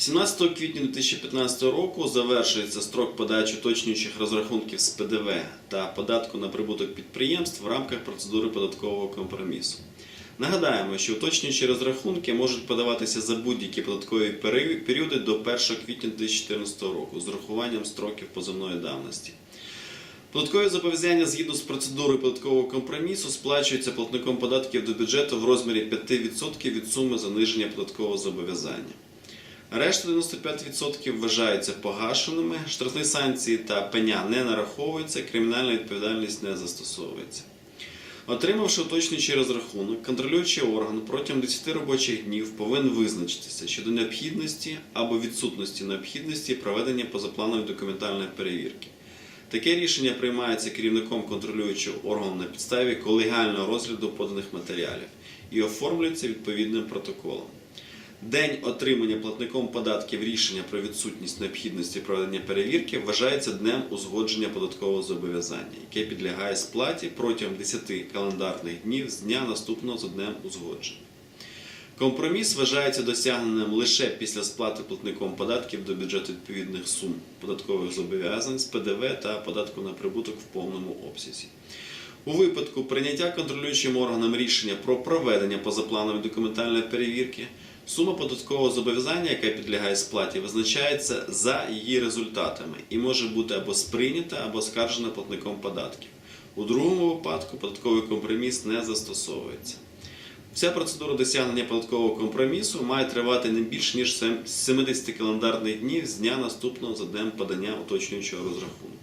17 квітня 2015 року завершується строк подачі уточнюючих розрахунків з ПДВ та податку на прибуток підприємств в рамках процедури податкового компромісу. Нагадаємо, що уточнюючі розрахунки можуть подаватися за будь-які податкові періоди до 1 квітня 2014 року з урахуванням строків позовної давності. Податкові зобов'язання згідно з процедурою податкового компромісу сплачуються платником податків до бюджету в розмірі 5% від суми заниження податкового зобов'язання. Решта 95% вважаються погашеними, штрафні санкції та пеня не нараховуються, кримінальна відповідальність не застосовується. Отримавши уточнюючий розрахунок, контролюючий орган протягом 10 робочих днів повинен визначитися щодо необхідності або відсутності необхідності проведення позапланової документальної перевірки. Таке рішення приймається керівником контролюючого органу на підставі колегіального розгляду поданих матеріалів і оформлюється відповідним протоколом. День отримання платником податків рішення про відсутність необхідності проведення перевірки вважається днем узгодження податкового зобов'язання, яке підлягає сплаті протягом 10 календарних днів з дня наступного за днем узгодження. Компроміс вважається досягненим лише після сплати платником податків до бюджету відповідних сум податкових зобов'язань з ПДВ та податку на прибуток в повному обсязі. У випадку прийняття контролюючим органом рішення про проведення позапланової документальної перевірки, сума податкового зобов'язання, яка підлягає сплаті, визначається за її результатами і може бути або сприйнята, або скаржена платником податків. У другому випадку податковий компроміс не застосовується. Вся процедура досягнення податкового компромісу має тривати не більш ніж 70 календарних днів з дня наступного за днем подання уточнюючого розрахунку.